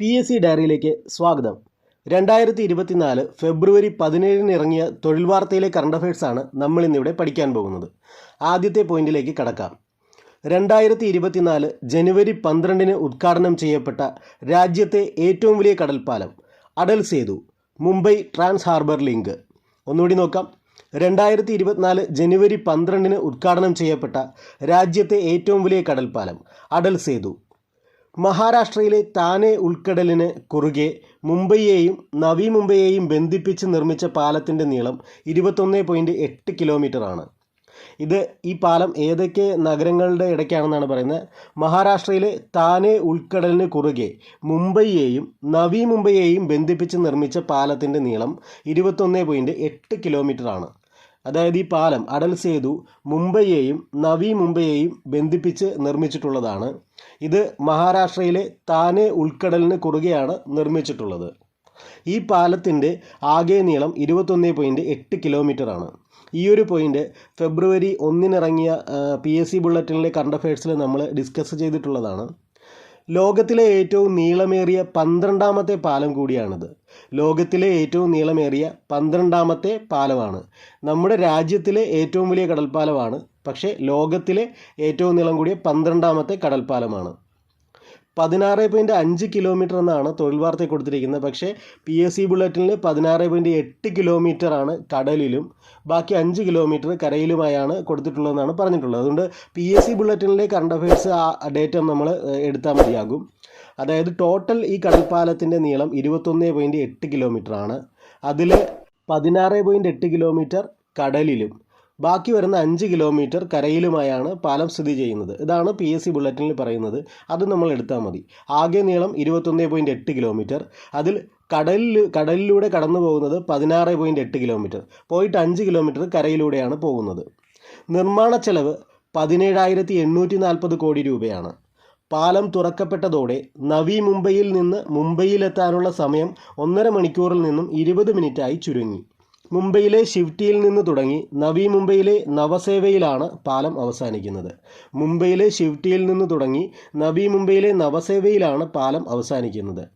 P S C ഡയറിയിലേക്ക് സ്വാഗതം. രണ്ടായിരത്തി ഇരുപത്തിനാല് ഫെബ്രുവരി പതിനേഴിന് ഇറങ്ങിയ തൊഴിൽ വാർത്തയിലെ കറണ്ട് അഫയേഴ്സാണ് നമ്മൾ ഇന്നിവിടെ പഠിക്കാൻ പോകുന്നത്. ആദ്യത്തെ പോയിന്റിലേക്ക് കടക്കാം. രണ്ടായിരത്തി ഇരുപത്തിനാല് ജനുവരി പന്ത്രണ്ടിന് ഉദ്ഘാടനം ചെയ്യപ്പെട്ട രാജ്യത്തെ ഏറ്റവും വലിയ കടൽപ്പാലം Atal Setu Mumbai trans harbour link. ഒന്നുകൂടി നോക്കാം. രണ്ടായിരത്തി ഇരുപത്തിനാല് ജനുവരി പന്ത്രണ്ടിന് ഉദ്ഘാടനം ചെയ്യപ്പെട്ട രാജ്യത്തെ ഏറ്റവും വലിയ കടൽപ്പാലം അടൽ സേതു. മഹാരാഷ്ട്രയിലെ താനെ ഉൾക്കടലിന് കുറുകെ മുംബൈയെയും നവി മുംബൈയെയും ബന്ധിപ്പിച്ച് നിർമ്മിച്ച പാലത്തിന്റെ നീളം ഇരുപത്തൊന്ന് പോയിന്റ് എട്ട് കിലോമീറ്ററാണ് ഇത് ഈ പാലം ഏതൊക്കെ നഗരങ്ങളുടെ ഇടയ്ക്കാണെന്നാണ് പറയുന്നത്. മഹാരാഷ്ട്രയിലെ താനെ ഉൾക്കടലിന് കുറുകെ മുംബൈയെയും നവി മുംബൈയെയും ബന്ധിപ്പിച്ച് നിർമ്മിച്ച പാലത്തിന്റെ നീളം ഇരുപത്തൊന്ന് പോയിന്റ് എട്ട് കിലോമീറ്ററാണ് അതായത് ഈ പാലം അടൽ സേതു മുംബൈയെയും നവി മുംബൈയെയും ബന്ധിപ്പിച്ച് നിർമ്മിച്ചിട്ടുള്ളതാണ്. ഇത് മഹാരാഷ്ട്രയിലെ താനെ ഉൾക്കടലിന് കുറുകെയാണ് നിർമ്മിച്ചിട്ടുള്ളത്. ഈ പാലത്തിന്റെ ആകെ നീളം ഇരുപത്തൊന്ന് പോയിന്റ് എട്ട് കിലോമീറ്ററാണ് ഈ ഒരു പോയിന്റ് ഫെബ്രുവരി ഒന്നിനിറങ്ങിയ പി എസ് സി ബുള്ളറ്റിനിലെ കറണ്ട് അഫയേഴ്സിൽ നമ്മൾ ഡിസ്കസ് ചെയ്തിട്ടുള്ളതാണ്. ലോകത്തിലെ ഏറ്റവും നീളമേറിയ പന്ത്രണ്ടാമത്തെ പാലം കൂടിയാണിത്. ലോകത്തിലെ ഏറ്റവും നീളമേറിയ പന്ത്രണ്ടാമത്തെ പാലമാണ്. നമ്മുടെ രാജ്യത്തിലെ ഏറ്റവും വലിയ കടൽപ്പാലമാണ് പക്ഷേ ലോകത്തിലെ ഏറ്റവും നീളം കൂടിയ പന്ത്രണ്ടാമത്തെ കടൽപ്പാലമാണ്. പതിനാറ് പോയിന്റ് അഞ്ച് കിലോമീറ്റർ എന്നാണ് തൊഴിൽ വാർത്ത കൊടുത്തിരിക്കുന്നത്. പക്ഷേ പി എസ് സി ബുള്ളറ്റിനിൽ പതിനാറ് പോയിന്റ് എട്ട് കിലോമീറ്ററാണ് കടലിലും ബാക്കി അഞ്ച് കിലോമീറ്റർ കരയിലുമായാണ് കൊടുത്തിട്ടുള്ളതെന്നാണ് പറഞ്ഞിട്ടുള്ളത്. അതുകൊണ്ട് പി എസ് സി ബുള്ളറ്റിനിലെ കറണ്ട് അഫയേഴ്സ് ആ ഡേറ്റ നമ്മൾ എടുത്താൽ മതിയാകും. അതായത് ടോട്ടൽ ഈ കടൽപ്പാലത്തിന്റെ നീളം ഇരുപത്തൊന്ന് പോയിന്റ് എട്ട് കിലോമീറ്ററാണ് അതിൽ പതിനാറ് പോയിന്റ് എട്ട് കിലോമീറ്റർ കടലിലും ബാക്കി വരുന്ന അഞ്ച് കിലോമീറ്റർ കരയിലുമായാണ് പാലം സ്ഥിതി ചെയ്യുന്നത്. ഇതാണ് പി എസ് സി ബുള്ളറ്റിനിൽ പറയുന്നത്. അത് നമ്മൾ എടുത്താൽ മതി. ആകെ നീളം ഇരുപത്തൊന്ന് പോയിന്റ് എട്ട് കിലോമീറ്റർ അതിൽ കടലിൽ കടലിലൂടെ കടന്നു പോകുന്നത് പതിനാറ് പോയിന്റ് എട്ട് കിലോമീറ്റർ പോയിട്ട് അഞ്ച് കിലോമീറ്റർ കരയിലൂടെയാണ് പോകുന്നത്. നിർമ്മാണ ചെലവ് പതിനേഴായിരത്തി എണ്ണൂറ്റി നാൽപ്പത് കോടി രൂപയാണ്. പാലം തുറക്കപ്പെട്ടതോടെ നവി മുംബൈയിൽ നിന്ന് മുംബൈയിലെത്താനുള്ള സമയം ഒന്നര മണിക്കൂറിൽ നിന്നും ഇരുപത് മിനിറ്റായി ചുരുങ്ങി. മുംബൈയിലെ ഷിഫ്റ്റിയിൽ നിന്ന് തുടങ്ങി നവി മുംബൈയിലെ നവസേവയിലാണ് പാലം അവസാനിക്കുന്നത്. മുംബൈയിലെ ഷിഫ്റ്റിയിൽ നിന്ന് തുടങ്ങി നവി മുംബൈയിലെ നവസേവയിലാണ് പാലം അവസാനിക്കുന്നത്.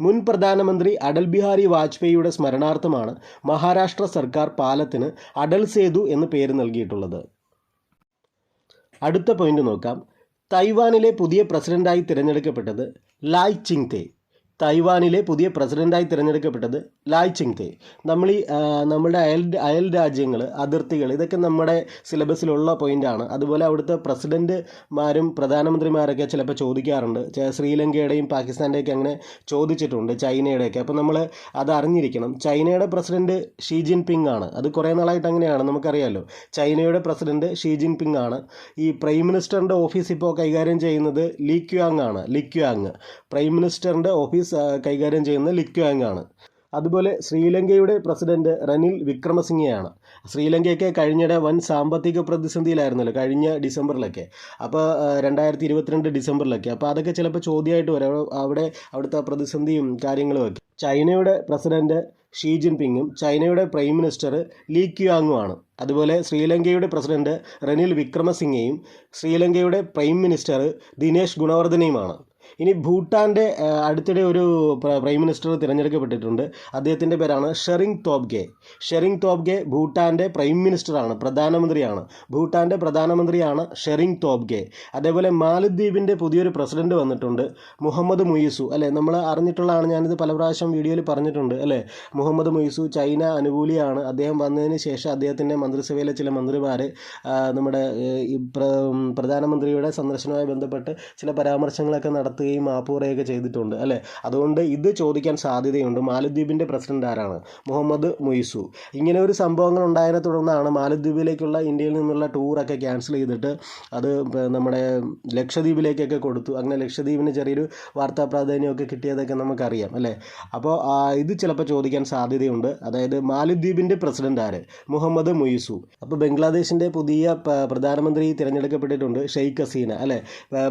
മുൻ പ്രധാനമന്ത്രി അടൽ ബിഹാരി വാജ്പേയിയുടെ സ്മരണാർത്ഥമാണ് മഹാരാഷ്ട്ര സർക്കാർ പാലത്തിന് അടൽ സേതു എന്ന് പേര് നൽകിയിട്ടുള്ളത്. അടുത്ത പോയിന്റ് നോക്കാം. തൈവാനിലെ പുതിയ പ്രസിഡന്റായി തിരഞ്ഞെടുക്കപ്പെട്ടത് ലായ് ചിങ്തെ. തൈവാനിലെ പുതിയ പ്രസിഡന്റായി തിരഞ്ഞെടുക്കപ്പെട്ടത് ലായ് ചിങ് തേ നമ്മൾ ഈ നമ്മുടെ അയൽ അയൽ രാജ്യങ്ങൾ അതിർത്തികൾ ഇതൊക്കെ നമ്മുടെ സിലബസിലുള്ള പോയിന്റാണ്. അതുപോലെ അവിടുത്തെ പ്രസിഡന്റുമാരും പ്രധാനമന്ത്രിമാരൊക്കെ ചിലപ്പോൾ ചോദിക്കാറുണ്ട്. ശ്രീലങ്കയുടെയും പാകിസ്ഥാന്റെയൊക്കെ അങ്ങനെ ചോദിച്ചിട്ടുണ്ട് ചൈനയുടെയൊക്കെ. അപ്പോൾ നമ്മൾ അത് അറിഞ്ഞിരിക്കണം. ചൈനയുടെ പ്രസിഡന്റ് ഷീ ജിൻ പിങ് ആണ്. അത് കുറേ നാളായിട്ട് അങ്ങനെയാണ് നമുക്കറിയാമല്ലോ ചൈനയുടെ പ്രസിഡന്റ് ഷീ ജിൻ പിങ് ആണ്. ഈ പ്രൈം മിനിസ്റ്ററിന്റെ ഓഫീസ് ഇപ്പോൾ കൈകാര്യം ചെയ്യുന്നത് ലീ ക്യുയാങ് ആണ്. ലീ ക്യുയാങ് പ്രൈം മിനിസ്റ്ററിന്റെ ഓഫീസ് കൈകാര്യം ചെയ്യുന്ന ലിക്വാങ് ആണ്. അതുപോലെ ശ്രീലങ്കയുടെ പ്രസിഡന്റ് റനിൽ വിക്രമസിംഗെയാണ്. ശ്രീലങ്കയൊക്കെ കഴിഞ്ഞിടെ വൻ സാമ്പത്തിക പ്രതിസന്ധിയിലായിരുന്നല്ലോ കഴിഞ്ഞ ഡിസംബറിലൊക്കെ. അപ്പോൾ രണ്ടായിരത്തി ഇരുപത്തിരണ്ട് ഡിസംബറിലൊക്കെ. അപ്പോൾ അതൊക്കെ ചിലപ്പോൾ ചോദ്യമായിട്ട് വരാം. അവിടെ അവിടുത്തെ പ്രതിസന്ധിയും കാര്യങ്ങളും ഒക്കെ. ചൈനയുടെ പ്രസിഡന്റ് ഷീ ജിൻപിങ്ങും ചൈനയുടെ പ്രൈം മിനിസ്റ്റർ ലീ ക്യുവാങ്ങുമാണ് അതുപോലെ ശ്രീലങ്കയുടെ പ്രസിഡന്റ് റനിൽ വിക്രമസിംഗയും ശ്രീലങ്കയുടെ പ്രൈം മിനിസ്റ്റർ ദിനേശ് ഗുണവർദ്ധനയുമാണ് ഇനി ഭൂട്ടാന്റെ അടുത്തിടെ ഒരു പ്രൈം മിനിസ്റ്റർ തിരഞ്ഞെടുക്കപ്പെട്ടിട്ടുണ്ട്. അദ്ദേഹത്തിന്റെ പേരാണ് ഷെറിങ് തോബ്ഗെ ഷെറിങ് തോബ്ഗെ ഭൂട്ടാന്റെ പ്രൈം മിനിസ്റ്ററാണ് പ്രധാനമന്ത്രിയാണ്. ഭൂട്ടാന്റെ പ്രധാനമന്ത്രിയാണ് ഷെറിങ് തോബ്ഗെ അതേപോലെ മാലദ്വീപിന്റെ പുതിയൊരു പ്രസിഡന്റ് വന്നിട്ടുണ്ട് മുഹമ്മദ് മുയിസു. അല്ലേ? നമ്മൾ അറിഞ്ഞിട്ടുള്ളതാണ് ഞാനിത് പല പ്രാവശ്യം വീഡിയോയിൽ പറഞ്ഞിട്ടുണ്ട് അല്ലേ? മുഹമ്മദ് മുയിസു ചൈന അനുകൂലിയാണ്. അദ്ദേഹം വന്നതിന് ശേഷം അദ്ദേഹത്തിന്റെ മന്ത്രിസഭയിലെ ചില മന്ത്രിമാർ നമ്മുടെ പ്രധാനമന്ത്രിയുടെ സന്ദർശനവുമായി ബന്ധപ്പെട്ട് ചില പരാമർശങ്ങളൊക്കെ നടത്തുകയും മാപ്പ് ചെയ്തിട്ടുണ്ട് അല്ലേ? അതുകൊണ്ട് ഇത് ചോദിക്കാൻ സാധ്യതയുണ്ട്. മാലദ്വീപിന്റെ പ്രസിഡന്റ് ആരാണ്? മുഹമ്മദ് മുയിസു. ഇങ്ങനെ ഒരു സംഭവങ്ങൾ ഉണ്ടായതിനെ തുടർന്നാണ് മാലദ്വീപിലേക്കുള്ള ഇന്ത്യയിൽ നിന്നുള്ള ടൂറൊക്കെ ക്യാൻസൽ ചെയ്തിട്ട് അത് നമ്മുടെ ലക്ഷദ്വീപിലേക്കൊക്കെ കൊടുത്തു. അങ്ങനെ ലക്ഷദ്വീപിന് ചെറിയൊരു വാർത്താ പ്രാധാന്യമൊക്കെ കിട്ടിയതൊക്കെ നമുക്കറിയാം അല്ലേ? അപ്പോൾ ഇത് ചിലപ്പോൾ ചോദിക്കാൻ സാധ്യതയുണ്ട്. അതായത് മാലദ്വീപിന്റെ പ്രസിഡന്റ് ആര്? മുഹമ്മദ് മുയിസു. അപ്പോൾ ബംഗ്ലാദേശിന്റെ പുതിയ പ്രധാനമന്ത്രി തിരഞ്ഞെടുക്കപ്പെട്ടിട്ടുണ്ട് ഷെയ്ഖ് ഹസീന അല്ലേ?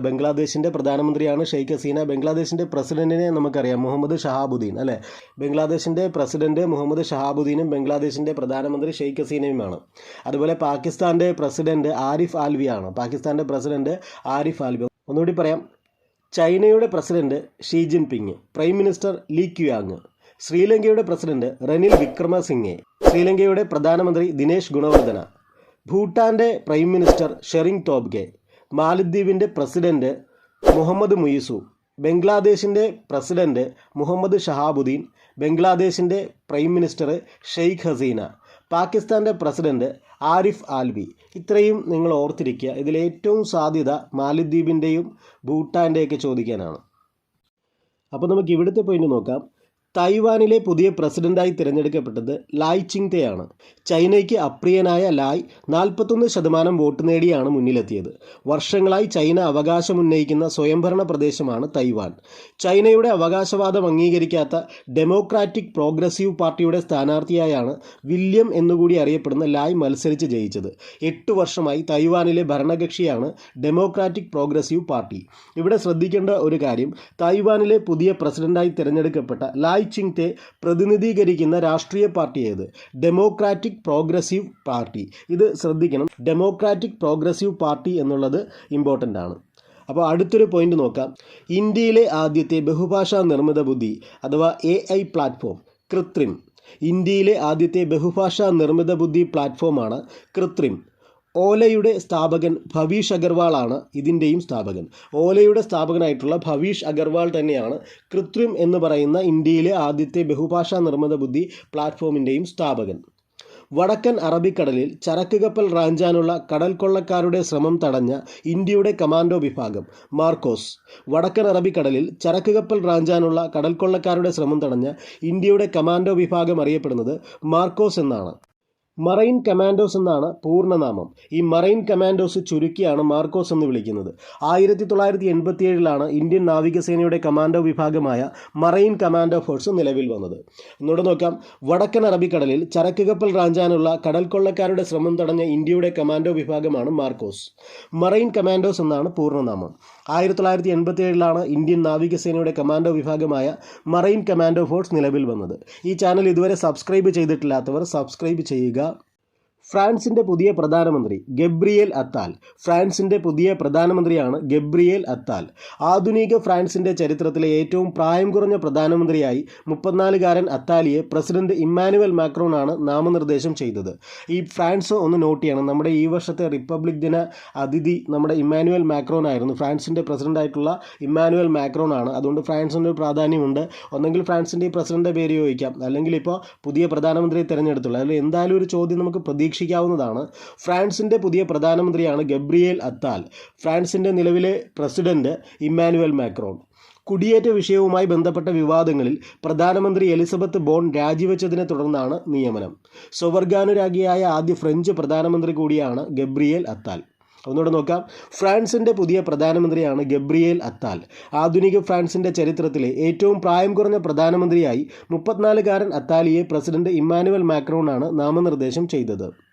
ബംഗ്ലാദേശിന്റെ പ്രധാനമന്ത്രിയാണ് ഷെയ്ഖ് ഹസീന ബംഗ്ലാദേശിന്റെ പ്രസിഡന്റിനെ നമുക്കറിയാം മുഹമ്മദ് ഷഹാബുദ്ദീൻ അല്ലേ? ബംഗ്ലാദേശിന്റെ പ്രസിഡന്റ് മുഹമ്മദ് ഷഹാബുദ്ദീനും ബംഗ്ലാദേശിന്റെ പ്രധാനമന്ത്രി ഷെയ്ഖ് ഹസീനയുമാണ്. അതുപോലെ പാകിസ്ഥാന്റെ പ്രസിഡന്റ് ആരിഫ് ആൽവി ആണ് പാകിസ്ഥാന്റെ പ്രസിഡന്റ് ആരിഫ് ആൽവി. ഒന്നുകൂടി പറയാം. ചൈനയുടെ president Xi Jinping prime minister Li Qiang ശ്രീലങ്കയുടെ പ്രസിഡന്റ് റനിൽ വിക്രമസിംഗെ ശ്രീലങ്കയുടെ പ്രധാനമന്ത്രി ദിനേശ് ഗുണവർദ്ധന ഭൂട്ടാന്റെ പ്രൈം മിനിസ്റ്റർ ഷെറിങ് ടോബ്ഗെ മാലദ്വീപിന്റെ പ്രസിഡന്റ് മുഹമ്മദ് മുയിസു ബംഗ്ലാദേശിന്റെ പ്രസിഡന്റ് മുഹമ്മദ് ഷഹാബുദ്ദീൻ ബംഗ്ലാദേശിന്റെ പ്രൈം മിനിസ്റ്റർ ഷെയ്ഖ് ഹസീന പാകിസ്ഥാന്റെ പ്രസിഡന്റ് ആരിഫ് ആൽബി. ഇത്രയും നിങ്ങൾ ഓർത്തിരിക്കുക. ഇതിലേറ്റവും സാധ്യത മാലിദ്വീപിന്റെയും ഭൂട്ടാന്റെയൊക്കെ ചോദിക്കാനാണ്. അപ്പോൾ നമുക്ക് ഇവിടുത്തെ പോയിന്റ് നോക്കാം. തൈവാനിലെ പുതിയ പ്രസിഡന്റായി തിരഞ്ഞെടുക്കപ്പെട്ടത് ലായ് ചിങ് ആണ് ചൈനയ്ക്ക് അപ്രിയനായ ലായ് നാൽപ്പത്തൊന്ന് ശതമാനം വോട്ട് നേടിയാണ് മുന്നിലെത്തിയത്. വർഷങ്ങളായി ചൈന അവകാശമുന്നയിക്കുന്ന സ്വയംഭരണ പ്രദേശമാണ് തൈവാൻ. ചൈനയുടെ അവകാശവാദം അംഗീകരിക്കാത്ത ഡെമോക്രാറ്റിക് പ്രോഗ്രസീവ് പാർട്ടിയുടെ സ്ഥാനാർത്ഥിയായാണ് വില്യം എന്നുകൂടി അറിയപ്പെടുന്ന ലായ് മത്സരിച്ച് ജയിച്ചത്. എട്ട് വർഷമായി തൈവാനിലെ ഭരണകക്ഷിയാണ് ഡെമോക്രാറ്റിക് പ്രോഗ്രസീവ് പാർട്ടി. ഇവിടെ ശ്രദ്ധിക്കേണ്ട ഒരു കാര്യം തായ്വാനിലെ പുതിയ പ്രസിഡന്റായി തിരഞ്ഞെടുക്കപ്പെട്ട ലായ് ചിങ്തെ പ്രതിനിധീകരിക്കുന്ന രാഷ്ട്രീയ പാർട്ടി ഏത്? Democratic Progressive party. ഇത് ശ്രദ്ധിക്കണം. ഡെമോക്രാറ്റിക് പ്രോഗ്രസീവ് പാർട്ടി എന്നുള്ളത് ഇമ്പോർട്ടന്റ് ആണ്. അപ്പോൾ അടുത്തൊരു പോയിന്റ് നോക്കാം. ഇന്ത്യയിലെ ആദ്യത്തെ ബഹുഭാഷാ നിർമ്മിത ബുദ്ധി അഥവാ എ ഐ പ്ലാറ്റ്ഫോം കൃത്രിം. ഇന്ത്യയിലെ ആദ്യത്തെ ബഹുഭാഷാ നിർമ്മിത ബുദ്ധി പ്ലാറ്റ്ഫോമാണ് കൃത്രിം. ഓലയുടെ സ്ഥാപകൻ ഭവീഷ് ആണ് ഇതിന്റെയും സ്ഥാപകൻ. ഓലയുടെ സ്ഥാപകനായിട്ടുള്ള ഭവീഷ് അഗർവാൾ തന്നെയാണ് കൃത്രിം എന്ന് പറയുന്ന ഇന്ത്യയിലെ ആദ്യത്തെ ബഹുഭാഷാ നിർമ്മിത ബുദ്ധി പ്ലാറ്റ്ഫോമിന്റെയും സ്ഥാപകൻ. വടക്കൻ അറബിക്കടലിൽ ചരക്ക് കപ്പൽ റാഞ്ചാനുള്ള കടൽ കൊള്ളക്കാരുടെ ശ്രമം തടഞ്ഞ ഇന്ത്യയുടെ കമാൻഡോ വിഭാഗം മാർക്കോസ്. വടക്കൻ അറബിക്കടലിൽ ചരക്ക് കപ്പൽ റാഞ്ചാനുള്ള കടൽ കൊള്ളക്കാരുടെ ശ്രമം തടഞ്ഞ ഇന്ത്യയുടെ കമാൻഡോ വിഭാഗം അറിയപ്പെടുന്നത് മാർക്കോസ് എന്നാണ്. മറൈൻ കമാൻഡോസ് എന്നാണ് പൂർണനാമം. ഈ മറൈൻ കമാൻഡോസ് ചുരുക്കിയാണ് മാർക്കോസ് എന്ന് വിളിക്കുന്നത്. ആയിരത്തി തൊള്ളായിരത്തി എൺപത്തി ഏഴിലാണ് ഇന്ത്യൻ നാവികസേനയുടെ കമാൻഡോ വിഭാഗമായ മറൈൻ കമാൻഡോ ഫോഴ്സ് നിലവിൽ വന്നത്. ഒന്നുകൂടെ നോക്കാം. വടക്കൻ അറബിക്കടലിൽ ചരക്ക് കപ്പൽ റാഞ്ചാനുള്ള കടൽ കൊള്ളക്കാരുടെ ശ്രമം തടഞ്ഞ ഇന്ത്യയുടെ കമാൻഡോ വിഭാഗമാണ് മാർക്കോസ്. മറൈൻ കമാൻഡോസ് എന്നാണ് പൂർണനാമം. ആയിരത്തി തൊള്ളായിരത്തി എൺപത്തി ഏഴിലാണ് ഇന്ത്യൻ നാവികസേനയുടെ കമാൻഡോ വിഭാഗമായ മറൈൻ കമാൻഡോ ഫോഴ്സ് നിലവിൽ വന്നത്. ഈ ചാനൽ ഇതുവരെ സബ്സ്ക്രൈബ് ചെയ്തിട്ടില്ലാത്തവർ സബ്സ്ക്രൈബ് ചെയ്യുക. ഫ്രാൻസിന്റെ പുതിയ പ്രധാനമന്ത്രി ഗബ്രിയേൽ അത്താൽ. ഫ്രാൻസിന്റെ പുതിയ പ്രധാനമന്ത്രിയാണ് ഗബ്രിയേൽ അത്താൽ. ആധുനിക ഫ്രാൻസിന്റെ ചരിത്രത്തിലെ ഏറ്റവും പ്രായം കുറഞ്ഞ പ്രധാനമന്ത്രിയായി മുപ്പത്തിനാലുകാരൻ അത്താലിയെ പ്രസിഡന്റ് ഇമ്മാനുവൽ മാക്രോണാണ് നാമനിർദ്ദേശം ചെയ്തത്. ഈ ഫ്രാൻസ് ഒന്ന് നോട്ട് ചെയ്യണം. നമ്മുടെ ഈ വർഷത്തെ റിപ്പബ്ലിക് ദിന അതിഥി നമ്മുടെ ഇമ്മാനുവൽ മാക്രോൺ ആയിരുന്നു. ഫ്രാൻസിന്റെ പ്രസിഡന്റായിട്ടുള്ള ഇമ്മാനുവൽ മാക്രോൺ ആണ് അതുകൊണ്ട് ഫ്രാൻസിന്റെ പ്രാധാന്യമുണ്ട്. ഒന്നെങ്കിൽ ഫ്രാൻസിന്റെ ഈ പ്രസിഡന്റെ പേര് ചോദിക്കാം. അല്ലെങ്കിൽ ഇപ്പോൾ പുതിയ പ്രധാനമന്ത്രിയെ തിരഞ്ഞെടുത്തുള്ളൂ. അതിൽ എന്തായാലും ഒരു ചോദ്യം നമുക്ക് പ്രതീക്ഷിക്കാവുന്നതാണ് ഫ്രാൻസിന്റെ പുതിയ പ്രധാനമന്ത്രിയാണ് ഗബ്രിയേൽ അത്താൽ. ഫ്രാൻസിന്റെ നിലവിലെ പ്രസിഡന്റ് ഇമ്മാനുവൽ മാക്രോൺ. കുടിയേറ്റ വിഷയവുമായി ബന്ധപ്പെട്ട വിവാദങ്ങളിൽ പ്രധാനമന്ത്രി എലിസബത്ത് ബോൺ രാജിവെച്ചതിനെ തുടർന്നാണ് നിയമനം. സ്വവർഗാനുരാഗിയായ ആദ്യ ഫ്രഞ്ച് പ്രധാനമന്ത്രി കൂടിയാണ് ഗബ്രിയേൽ അത്താൽ. ഒന്നുകൂടെ നോക്കാം. ഫ്രാൻസിന്റെ പുതിയ പ്രധാനമന്ത്രിയാണ് ഗബ്രിയേൽ അത്താൽ. ആധുനിക ഫ്രാൻസിന്റെ ചരിത്രത്തിലെ ഏറ്റവും പ്രായം കുറഞ്ഞ പ്രധാനമന്ത്രിയായി മുപ്പത്തിനാലുകാരൻ അത്താലിയെ പ്രസിഡന്റ് ഇമ്മാനുവൽ മാക്രോണാണ് നാമനിർദ്ദേശം ചെയ്തത്.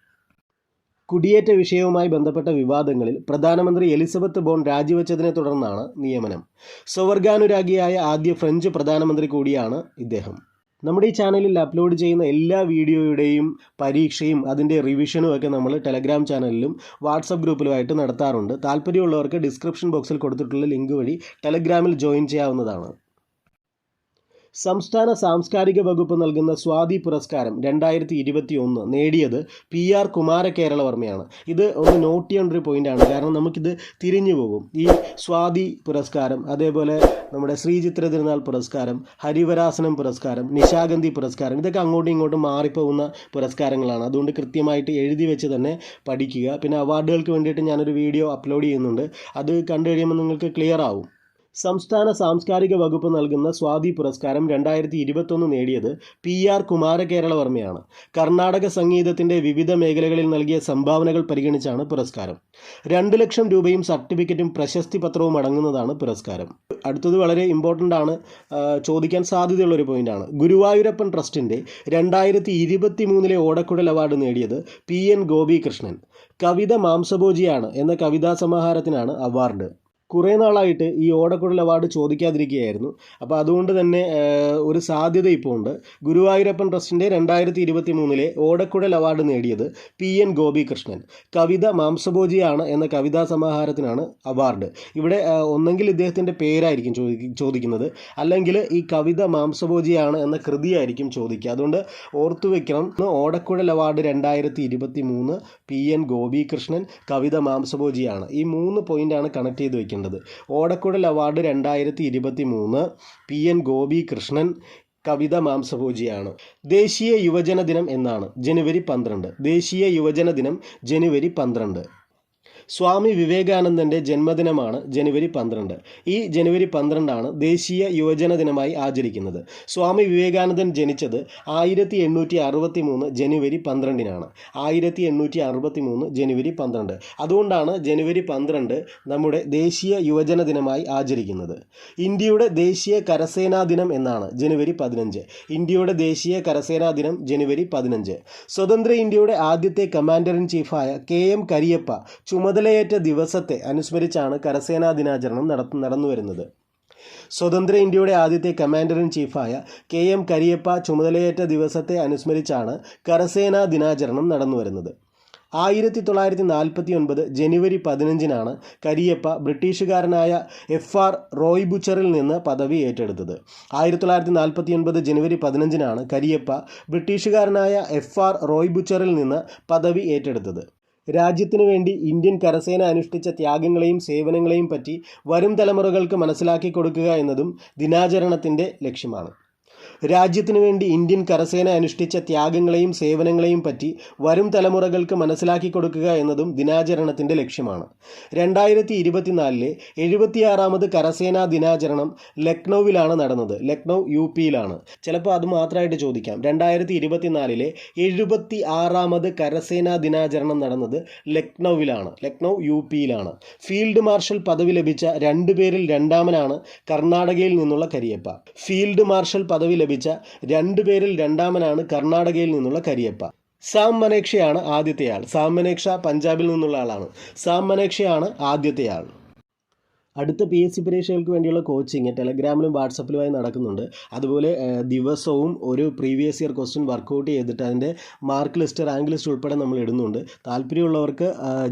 കുടിയേറ്റ വിഷയവുമായി ബന്ധപ്പെട്ട വിവാദങ്ങളിൽ പ്രധാനമന്ത്രി എലിസബത്ത് ബോൺ രാജിവെച്ചതിനെ തുടർന്നാണ് നിയമനം. സ്വവർഗാനുരാഗിയായ ആദ്യ ഫ്രഞ്ച് പ്രധാനമന്ത്രി കൂടിയാണ് ഇദ്ദേഹം. നമ്മുടെ ഈ ചാനലിൽ അപ്ലോഡ് ചെയ്യുന്ന എല്ലാ വീഡിയോയുടെയും പരീക്ഷയും അതിന്റെ റിവിഷനും ഒക്കെ നമ്മൾ ടെലഗ്രാം ചാനലിലും വാട്സപ്പ് ഗ്രൂപ്പിലുമായിട്ട് നടത്താറുണ്ട്. താല്പര്യമുള്ളവർക്ക് ഡിസ്ക്രിപ്ഷൻ ബോക്സിൽ കൊടുത്തിട്ടുള്ള ലിങ്ക് വഴി ടെലഗ്രാമിൽ ജോയിൻ ചെയ്യാവുന്നതാണ്. സംസ്ഥാന സാംസ്കാരിക വകുപ്പ് നൽകുന്ന സ്വാതി പുരസ്കാരം രണ്ടായിരത്തി ഇരുപത്തി ഒന്ന് നേടിയത് പി ആർ കുമാര കേരളവർമ്മയാണ് ഇത് ഒന്ന് നോട്ട് ചെയ്യേണ്ട ഒരു പോയിന്റാണ് കാരണം നമുക്കിത് തിരിഞ്ഞു പോകും. ഈ സ്വാതി പുരസ്കാരം അതേപോലെ നമ്മുടെ ശ്രീചിത്ര തിരുനാൾ പുരസ്കാരം ഹരിവരാസനം പുരസ്കാരം നിശാഗന്ധി പുരസ്കാരം ഇതൊക്കെ അങ്ങോട്ടും ഇങ്ങോട്ടും മാറിപ്പോകുന്ന പുരസ്കാരങ്ങളാണ്. അതുകൊണ്ട് കൃത്യമായിട്ട് എഴുതി വെച്ച് തന്നെ പഠിക്കുക. പിന്നെ അവാർഡുകൾക്ക് വേണ്ടിയിട്ട് ഞാനൊരു വീഡിയോ അപ്ലോഡ് ചെയ്യുന്നുണ്ട്. അത് കണ്ടു കഴിയുമ്പോൾ നിങ്ങൾക്ക് ക്ലിയർ ആവും. സംസ്ഥാന സാംസ്കാരിക വകുപ്പ് നൽകുന്ന സ്വാതി പുരസ്കാരം രണ്ടായിരത്തി ഇരുപത്തൊന്ന് നേടിയത് പി ആർ കുമാരകേരളവർമ്മയാണ് കർണാടക സംഗീതത്തിന്റെ വിവിധ മേഖലകളിൽ നൽകിയ സംഭാവനകൾ പരിഗണിച്ചാണ് പുരസ്കാരം. രണ്ട് ലക്ഷം രൂപയും സർട്ടിഫിക്കറ്റും പ്രശസ്തി പത്രവും അടങ്ങുന്നതാണ് പുരസ്കാരം. അടുത്തത് വളരെ ഇമ്പോർട്ടന്റ് ആണ്. ചോദിക്കാൻ സാധ്യതയുള്ള ഒരു പോയിന്റാണ് ഗുരുവായൂരപ്പൻ ട്രസ്റ്റിന്റെ രണ്ടായിരത്തി ഇരുപത്തി മൂന്നിലെ ഓടക്കുഴൽ അവാർഡ് നേടിയത് പി എൻ ഗോപികൃഷ്ണൻ. കവിത മാംസഭോജിയാണ് എന്ന കവിതാ സമാഹാരത്തിനാണ് അവാർഡ്. കുറേ നാളായിട്ട് ഈ ഓടക്കുഴൽ അവാർഡ് ചോദിക്കാതിരിക്കുകയായിരുന്നു. അപ്പോൾ അതുകൊണ്ട് തന്നെ ഒരു സാധ്യത ഇപ്പോൾ ഉണ്ട്. ഗുരുവായൂരപ്പൻ ട്രസ്റ്റിന്റെ രണ്ടായിരത്തി ഇരുപത്തി മൂന്നിലെ ഓടക്കുഴൽ അവാർഡ് നേടിയത് പി എൻ ഗോപികൃഷ്ണൻ. കവിത മാംസഭോജിയാണ് എന്ന കവിതാ സമാഹാരത്തിനാണ് അവാർഡ്. ഇവിടെ ഒന്നെങ്കിൽ ഇദ്ദേഹത്തിന്റെ പേരായിരിക്കും ചോദി ചോദിക്കുന്നത്. അല്ലെങ്കിൽ ഈ കവിത മാംസഭോജിയാണ് എന്ന കൃതിയായിരിക്കും ചോദിക്കുക. അതുകൊണ്ട് ഓർത്തു വെക്കണം. ഓടക്കുഴൽ അവാർഡ് രണ്ടായിരത്തി ഇരുപത്തി മൂന്ന് പി എൻ ഗോപികൃഷ്ണൻ കവിത മാംസഭോജിയാണ്. ഈ മൂന്ന് പോയിന്റാണ് കണക്ട് ചെയ്ത് വെക്കേണ്ടത് ഓടക്കുഴൽ അവാർഡ് രണ്ടായിരത്തി ഇരുപത്തി മൂന്ന് പി എൻ ഗോപികൃഷ്ണൻ കവിത മാംസഭോജിയാണ്. ദേശീയ യുവജന ദിനം എന്നാണ് ജനുവരി പന്ത്രണ്ട്. ദേശീയ യുവജന ദിനം ജനുവരി പന്ത്രണ്ട്. സ്വാമി വിവേകാനന്ദന്റെ ജന്മദിനമാണ് ജനുവരി പന്ത്രണ്ട്. ഈ ജനുവരി പന്ത്രണ്ടാണ് ദേശീയ യുവജന ദിനമായി ആചരിക്കുന്നത്. സ്വാമി വിവേകാനന്ദൻ ജനിച്ചത് ആയിരത്തി എണ്ണൂറ്റി അറുപത്തി മൂന്ന് ജനുവരി പന്ത്രണ്ടിനാണ്. ആയിരത്തി എണ്ണൂറ്റി അറുപത്തി മൂന്ന് ജനുവരി പന്ത്രണ്ട്. അതുകൊണ്ടാണ് ജനുവരി പന്ത്രണ്ട് നമ്മുടെ ദേശീയ യുവജന ദിനമായി ആചരിക്കുന്നത്. ഇന്ത്യയുടെ ദേശീയ കരസേനാ ദിനം എന്നാണ് ജനുവരി പതിനഞ്ച്. ഇന്ത്യയുടെ ദേശീയ കരസേനാ ദിനം ജനുവരി പതിനഞ്ച്. സ്വതന്ത്ര ഇന്ത്യയുടെ ആദ്യത്തെ കമാൻഡർ ഇൻ ചീഫായ കെ എം കരിയപ്പ ചുമതലയേറ്റ ദിവസത്തെ അനുസ്മരിച്ചാണ് കരസേനാ ദിനാചരണം നടത്ത നടന്നു വരുന്നത് സ്വതന്ത്ര ഇന്ത്യയുടെ ആദ്യത്തെ കമാൻഡർ ഇൻ ചീഫായ കെ എം കരിയപ്പ ചുമതലയേറ്റ ദിവസത്തെ അനുസ്മരിച്ചാണ് കരസേനാ ദിനാചരണം നടന്നു വരുന്നത് ആയിരത്തി തൊള്ളായിരത്തി നാൽപ്പത്തി ഒൻപത് ജനുവരി പതിനഞ്ചിനാണ് കരിയപ്പ ബ്രിട്ടീഷുകാരനായ എഫ് ആർ റോയ് ബുച്ചറിൽ നിന്ന് പദവി ഏറ്റെടുത്തത്. ആയിരത്തി തൊള്ളായിരത്തി നാൽപ്പത്തി ഒൻപത് ജനുവരി പതിനഞ്ചിനാണ് കരിയപ്പ ബ്രിട്ടീഷുകാരനായ എഫ് ആർ റോയ് ബുച്ചറിൽ നിന്ന് പദവി ഏറ്റെടുത്തത്. രാജ്യത്തിനു വേണ്ടി ഇന്ത്യൻ കരസേന അനുഷ്ഠിച്ച ത്യാഗങ്ങളെയും സേവനങ്ങളെയും പറ്റി വരും തലമുറകൾക്ക് മനസ്സിലാക്കി കൊടുക്കുക എന്നതും ദിനാചരണത്തിന്റെ ലക്ഷ്യമാണ്. രാജ്യത്തിനു വേണ്ടി ഇന്ത്യൻ കരസേന അനുഷ്ഠിച്ച ത്യാഗങ്ങളെയും സേവനങ്ങളെയും പറ്റി വരും തലമുറകൾക്ക് മനസ്സിലാക്കി കൊടുക്കുക എന്നതും ദിനാചരണത്തിന്റെ ലക്ഷ്യമാണ്. രണ്ടായിരത്തി ഇരുപത്തിനാലിലെ എഴുപത്തിയാറാമത് കരസേനാ ദിനാചരണം ലക്നൌവിലാണ് നടന്നത്. ലക്നൗ യു പിയിലാണ്. ചിലപ്പോൾ അത് മാത്രമായിട്ട് ചോദിക്കാം. രണ്ടായിരത്തി ഇരുപത്തിനാലിലെ എഴുപത്തി ആറാമത് കരസേനാ ദിനാചരണം നടന്നത് ലക്നൌവിലാണ്. ലക്നൗ യു പിയിലാണ്. ഫീൽഡ് മാർഷൽ പദവി ലഭിച്ച രണ്ടു പേരിൽ രണ്ടാമനാണ് കർണാടകയിൽ നിന്നുള്ള കരിയപ്പ. ഫീൽഡ് മാർഷൽ പദവി ലഭിച്ച രണ്ടു പേരിൽ രണ്ടാമനാണ് കർണാടകയിൽ നിന്നുള്ള കരിയപ്പ. സാം മനേക്ഷയാണ് ആദ്യത്തെയാൾ സാം മനേക്ഷ പഞ്ചാബിൽ നിന്നുള്ള ആളാണ്. സാം മനേക്ഷയാണ് ആദ്യത്തെയാൾ അടുത്ത പി എസ് സി പരീക്ഷകൾക്ക് വേണ്ടിയുള്ള കോച്ചിങ് ടെലഗ്രാമിലും വാട്സപ്പിലുമായി നടക്കുന്നുണ്ട്. അതുപോലെ ദിവസവും ഒരു പ്രീവിയസ് ഇയർ ക്വസ്റ്റ്യൻ വർക്കൗട്ട് ചെയ്തിട്ട് അതിന്റെ മാർക്ക് ലിസ്റ്റ് റാങ്ക് ലിസ്റ്റ് ഉൾപ്പെടെ നമ്മൾ ഇടുന്നുണ്ട്. താല്പര്യമുള്ളവർക്ക്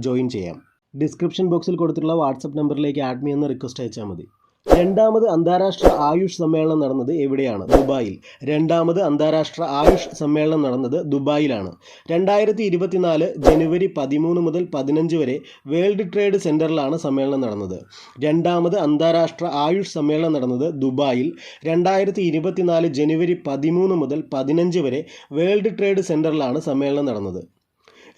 ജോയിൻ ചെയ്യാം. ഡിസ്ക്രിപ്ഷൻ ബോക്സിൽ കൊടുത്തിട്ടുള്ള വാട്സപ്പ് നമ്പറിലേക്ക് ആഡ് മീ എന്ന് റിക്വസ്റ്റ് അയച്ചാൽ മതി. രണ്ടാമത് അന്താരാഷ്ട്ര ആയുഷ് സമ്മേളനം നടന്നത് എവിടെയാണ്? ദുബായിൽ. രണ്ടാമത് അന്താരാഷ്ട്ര ആയുഷ് സമ്മേളനം നടന്നത് ദുബായിലാണ്. രണ്ടായിരത്തി ഇരുപത്തിനാല് ജനുവരി പതിമൂന്ന് മുതൽ പതിനഞ്ച് വരെ വേൾഡ് ട്രേഡ് സെന്ററിലാണ് സമ്മേളനം നടന്നത്. രണ്ടാമത് അന്താരാഷ്ട്ര ആയുഷ് സമ്മേളനം നടന്നത് ദുബായിൽ. രണ്ടായിരത്തി ഇരുപത്തിനാല് ജനുവരി പതിമൂന്ന് മുതൽ പതിനഞ്ച് വരെ വേൾഡ് ട്രേഡ് സെന്ററിലാണ് സമ്മേളനം നടന്നത്.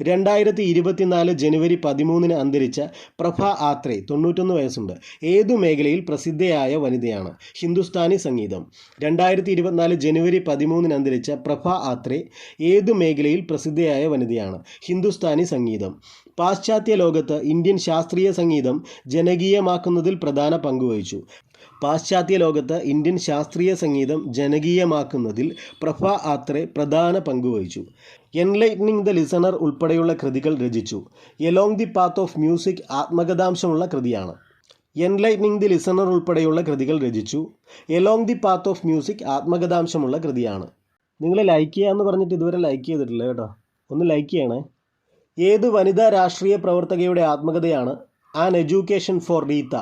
രണ്ടായിരത്തി ഇരുപത്തിനാല് ജനുവരി പതിമൂന്നിന് അന്തരിച്ച പ്രഭ ആത്രേ തൊണ്ണൂറ്റൊന്ന് വയസ്സുണ്ട്. ഏതു മേഖലയിൽ പ്രസിദ്ധയായ വനിതയാണ്? ഹിന്ദുസ്ഥാനി സംഗീതം. രണ്ടായിരത്തി ഇരുപത്തിനാല് ജനുവരി പതിമൂന്നിന് അന്തരിച്ച പ്രഭ ആത്രേ ഏതു മേഖലയിൽ പ്രസിദ്ധയായ വനിതയാണ്? ഹിന്ദുസ്ഥാനി സംഗീതം. പാശ്ചാത്യ ലോകത്ത് ഇന്ത്യൻ ശാസ്ത്രീയ സംഗീതം ജനകീയമാക്കുന്നതിൽ പ്രധാന പങ്കുവഹിച്ചു പാശ്ചാത്യ ലോകത്ത് ഇന്ത്യൻ ശാസ്ത്രീയ സംഗീതം ജനകീയമാക്കുന്നതിൽ പ്രഭ ആത്രെ പ്രധാന പങ്കുവഹിച്ചു. എൻലൈറ്റനിങ് ദ ലിസണർ ഉൾപ്പെടെയുള്ള കൃതികൾ രചിച്ചു. Along the path of music ആത്മകഥാംശമുള്ള കൃതിയാണ്. എൻലൈറ്റനിങ് ദി ലിസണർ ഉൾപ്പെടെയുള്ള കൃതികൾ രചിച്ചു. Along the path of music ആത്മകഥാംശമുള്ള കൃതിയാണ്. നിങ്ങൾ ലൈക്ക് ചെയ്യാമെന്ന് പറഞ്ഞിട്ട് ഇതുവരെ ലൈക്ക് ചെയ്തിട്ടില്ല കേട്ടോ. ഒന്ന് ലൈക്ക് ചെയ്യണേ. ഏത് വനിതാ രാഷ്ട്രീയ പ്രവർത്തകയുടെ ആത്മകഥയാണ് an education for Rita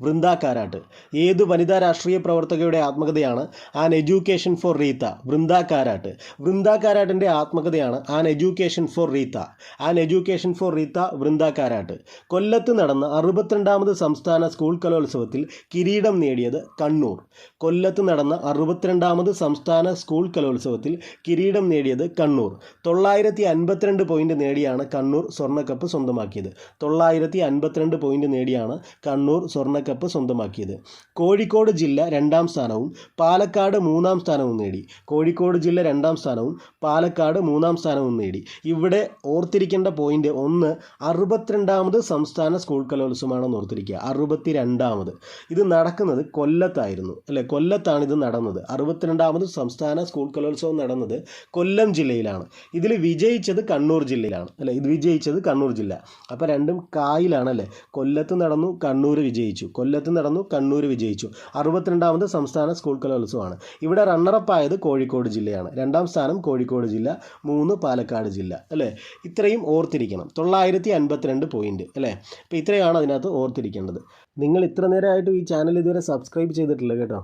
Brinda Karat ഏത് വനിതാ രാഷ്ട്രീയ പ്രവർത്തകയുടെ ആത്മകഥയാണ് an education for Rita Brinda Karat Brinda കാരാട്ടിന്റെ ആത്മകഥയാണ് an education for Rita. An education for Rita Brinda Karat കൊല്ലത്ത് നടന്ന അറുപത്തിരണ്ടാമത് സംസ്ഥാന സ്കൂൾ കലോത്സവത്തിൽ കിരീടം നേടിയത് കണ്ണൂർ. കൊല്ലത്ത് നടന്ന അറുപത്തിരണ്ടാമത് സംസ്ഥാന സ്കൂൾ കലോത്സവത്തിൽ കിരീടം നേടിയത് കണ്ണൂർ. തൊള്ളായിരത്തി അൻപത്തിരണ്ട് പോയിന്റ് നേടിയാണ് കണ്ണൂർ സ്വർണക്കപ്പ് സ്വന്തമാക്കിയത്. തൊള്ളായിരത്തി അൻപത്തിരണ്ട് പോയിന്റ് നേടിയാണ് കണ്ണൂർ സ്വർണക്കപ്പ് സ്വന്തമാക്കിയത്. കോഴിക്കോട് ജില്ല രണ്ടാം സ്ഥാനവും പാലക്കാട് മൂന്നാം സ്ഥാനവും നേടി. കോഴിക്കോട് ജില്ല രണ്ടാം സ്ഥാനവും പാലക്കാട് മൂന്നാം സ്ഥാനവും നേടി. ഇവിടെ ഓർത്തിരിക്കേണ്ട പോയിന്റ് ഒന്ന് അറുപത്തിരണ്ടാമത് സംസ്ഥാന സ്കൂൾ കലോത്സവമാണെന്ന് ഓർത്തിരിക്കുക. അറുപത്തി രണ്ടാമത് ഇത് നടക്കുന്നത് കൊല്ലത്തായിരുന്നു. അല്ലെ? കൊല്ലത്താണ് ഇത് നടന്നത്. അറുപത്തിരണ്ടാമത് സംസ്ഥാന സ്കൂൾ കലോത്സവം നടന്നത് കൊല്ലം ജില്ലയിലാണ്. ഇതിൽ വിജയിച്ചത് കണ്ണൂർ ജില്ലയിലാണ്. അല്ലെ? ഇത് വിജയിച്ചത് കണ്ണൂർ ജില്ല. അപ്പോൾ രണ്ടും കായിലാണ് അല്ലേ? കൊല്ലത്ത് നടന്നു കണ്ണൂർ വിജയിച്ചു. കൊല്ലത്ത് നടന്നു കണ്ണൂർ വിജയിച്ചു. അറുപത്തിരണ്ടാമത് സംസ്ഥാന സ്കൂൾ കലോത്സവമാണ്. ഇവിടെ റണ്ണറപ്പ് ആയത് കോഴിക്കോട് ജില്ലയാണ്. രണ്ടാം സ്ഥാനം കോഴിക്കോട് ജില്ല മൂന്ന് പാലക്കാട് ജില്ല അല്ലേ? ഇത്രയും ഓർത്തിരിക്കണം. തൊള്ളായിരത്തി അൻപത്തിരണ്ട് പോയിന്റ് അല്ലേ? അപ്പോൾ ഇത്രയാണ് അതിനകത്ത് ഓർത്തിരിക്കേണ്ടത്. നിങ്ങൾ ഇത്ര നേരമായിട്ട് ഈ ചാനൽ ഇതുവരെ സബ്സ്ക്രൈബ് ചെയ്തിട്ടില്ല കേട്ടോ.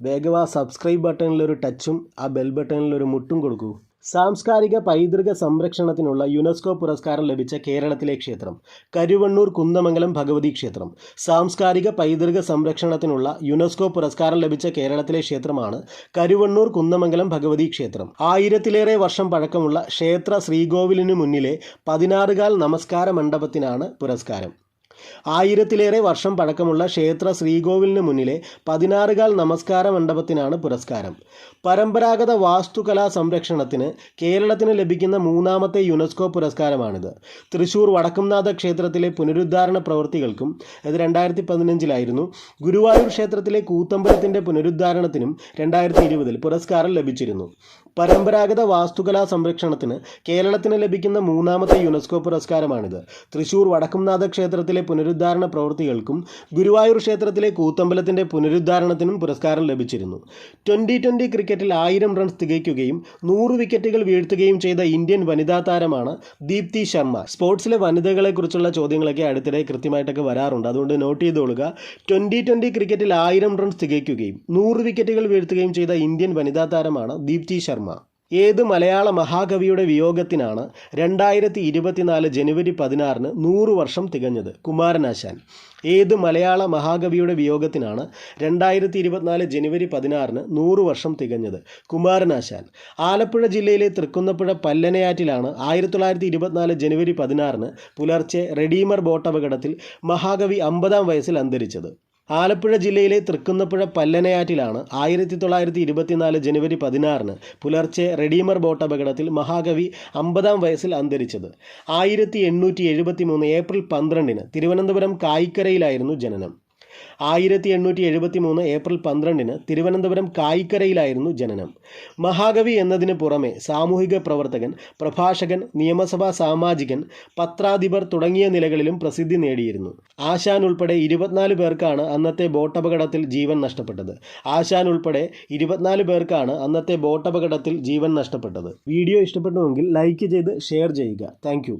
വേഗം ആ സബ്സ്ക്രൈബ് ബട്ടണിലൊരു ടച്ചും ആ ബെൽ ബട്ടണിലൊരു മുട്ടും കൊടുക്കൂ. സാംസ്കാരിക പൈതൃക സംരക്ഷണത്തിനുള്ള യുനെസ്കോ പുരസ്കാരം ലഭിച്ച കേരളത്തിലെ ക്ഷേത്രം കരുവണ്ണൂർ കുന്ദമംഗലം ഭഗവതി ക്ഷേത്രം. സാംസ്കാരിക പൈതൃക സംരക്ഷണത്തിനുള്ള യുനെസ്കോ പുരസ്കാരം ലഭിച്ച കേരളത്തിലെ ക്ഷേത്രമാണ് കരുവണ്ണൂർ കുന്ദമംഗലം ഭഗവതി ക്ഷേത്രം. ആയിരത്തിലേറെ വർഷം പഴക്കമുള്ള ക്ഷേത്ര ശ്രീകോവിലിനു മുന്നിലെ പതിനാറുകാൽ നമസ്കാര മണ്ഡപത്തിനാണ് പുരസ്കാരം. ആയിരത്തിലേറെ വർഷം പഴക്കമുള്ള ക്ഷേത്ര ശ്രീകോവിലിന് മുന്നിലെ പതിനാറുകാൽ നമസ്കാര മണ്ഡപത്തിനാണ് പുരസ്കാരം. പരമ്പരാഗത വാസ്തുകലാ സംരക്ഷണത്തിന് കേരളത്തിന് ലഭിക്കുന്ന മൂന്നാമത്തെ യുനെസ്കോ പുരസ്കാരമാണിത്. തൃശൂർ വടക്കുംനാഥ ക്ഷേത്രത്തിലെ പുനരുദ്ധാരണ പ്രവൃത്തികൾക്കും ഇത് രണ്ടായിരത്തി പതിനഞ്ചിലായിരുന്നു ഗുരുവായൂർ ക്ഷേത്രത്തിലെ കൂത്തമ്പലത്തിന്റെ പുനരുദ്ധാരണത്തിനും രണ്ടായിരത്തി ഇരുപതിൽ പുരസ്കാരം ലഭിച്ചിരുന്നു. പരമ്പരാഗത വാസ്തുകലാ സംരക്ഷണത്തിന് കേരളത്തിന് ലഭിക്കുന്ന മൂന്നാമത്തെ യുനെസ്കോ പുരസ്കാരമാണിത്. തൃശൂർ വടക്കുംനാഥ ക്ഷേത്രത്തിലെ പുനരുദ്ധാരണ പ്രവൃത്തികൾക്കും ഗുരുവായൂർ ക്ഷേത്രത്തിലെ കൂത്തമ്പലത്തിന്റെ പുനരുദ്ധാരണത്തിനും പുരസ്കാരം ലഭിച്ചിരുന്നു. ട്വന്റി ട്വന്റി ക്രിക്കറ്റിൽ ആയിരം റൺസ് തികയ്ക്കുകയും നൂറ് വിക്കറ്റുകൾ വീഴ്ത്തുകയും ചെയ്ത ഇന്ത്യൻ വനിതാ താരമാണ് ദീപ്തി ശർമ്മ. സ്പോർട്സിലെ വനിതകളെക്കുറിച്ചുള്ള ചോദ്യങ്ങളൊക്കെ അടുത്തിടെ കൃത്യമായിട്ടൊക്കെ വരാറുണ്ട്. അതുകൊണ്ട് നോട്ട് ചെയ്തോളുക. ട്വന്റി ട്വന്റി ക്രിക്കറ്റിൽ ആയിരം റൺസ് തികയ്ക്കുകയും നൂറ് വിക്കറ്റുകൾ വീഴ്ത്തുകയും ചെയ്ത ഇന്ത്യൻ വനിതാ താരമാണ് ദീപ്തി ശർമ്മ. ഏത് മലയാള മഹാകവിയുടെ വിയോഗത്തിനാണ് രണ്ടായിരത്തി ഇരുപത്തിനാല് ജനുവരി പതിനാറിന് നൂറ് വർഷം തികഞ്ഞത്? കുമാരനാശാൻ. ഏത് മലയാള മഹാകവിയുടെ വിയോഗത്തിനാണ് രണ്ടായിരത്തി ഇരുപത്തിനാല് ജനുവരി പതിനാറിന് നൂറ് വർഷം തികഞ്ഞത്? കുമാരനാശാൻ. ആലപ്പുഴ ജില്ലയിലെ തൃക്കുന്നപ്പുഴ പല്ലനയാറ്റിലാണ് ആയിരത്തി തൊള്ളായിരത്തി ഇരുപത്തിനാല് ജനുവരി പതിനാറിന് പുലർച്ചെ റെഡീമർ ബോട്ടപകടത്തിൽ മഹാകവി അമ്പതാം വയസ്സിൽ അന്തരിച്ചത്. ആലപ്പുഴ ജില്ലയിലെ തൃക്കുന്നപ്പുഴ പല്ലനയാറ്റിലാണ് ആയിരത്തി തൊള്ളായിരത്തി ഇരുപത്തിനാല് ജനുവരി പതിനാറിന് പുലർച്ചെ റെഡീമർ ബോട്ട് അപകടത്തിൽ മഹാകവി അമ്പതാം വയസ്സിൽ അന്തരിച്ചത്. ആയിരത്തി എണ്ണൂറ്റി എഴുപത്തി മൂന്ന് ഏപ്രിൽ പന്ത്രണ്ടിന് തിരുവനന്തപുരം കായിക്കരയിലായിരുന്നു ജനനം. ആയിരത്തി എണ്ണൂറ്റി എഴുപത്തി മൂന്ന് ഏപ്രിൽ പന്ത്രണ്ടിന് തിരുവനന്തപുരം കായിക്കരയിലായിരുന്നു ജനനം. മഹാകവി എന്നതിന് പുറമെ സാമൂഹിക പ്രവർത്തകൻ പ്രഭാഷകൻ നിയമസഭാ സാമാജികൻ പത്രാധിപർ തുടങ്ങിയ നിലകളിലും പ്രസിദ്ധി നേടിയിരുന്നു. ആശാൻ ഉൾപ്പെടെ ഇരുപത്തിനാല് പേർക്കാണ് അന്നത്തെ ബോട്ടപകടത്തിൽ ജീവൻ നഷ്ടപ്പെട്ടത്. ആശാൻ ഉൾപ്പെടെ ഇരുപത്തിനാല് പേർക്കാണ് അന്നത്തെ ബോട്ടപകടത്തിൽ ജീവൻ നഷ്ടപ്പെട്ടത്. വീഡിയോ ഇഷ്ടപ്പെട്ടുവെങ്കിൽ ലൈക്ക് ചെയ്ത് ഷെയർ ചെയ്യുക. താങ്ക്